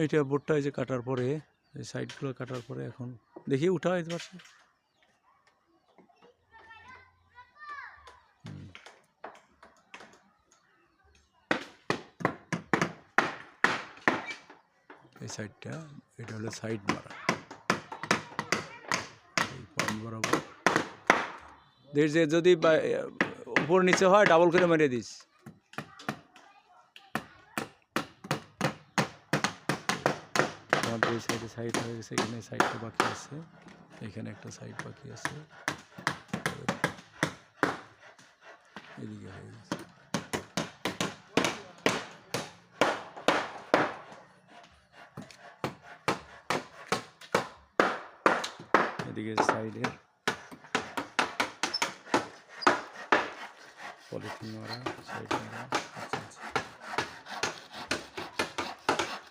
এইটা বোর্ডটা এই যে কাটার পরে, এই সাইডগুলো কাটার পরে এখন দেখি উঠা পাশে। হুম। এই সাইডটা, এটা হলো সাইড মারা এই পয়েন্ট বরাবর। দেখ যে যদি উপর নিচে হয় ডাবল করে মেরে দিস। আমাদের এই সাইডে সাইড হয়ে গেছে এখানে সাইডটা বাকি আছে এখানে একটা সাইড বাকি আছে এদিকে হয়ে গেছে এদিকে সাইডের পলিথিন মারা সাইড মারা আচ্ছা আচ্ছা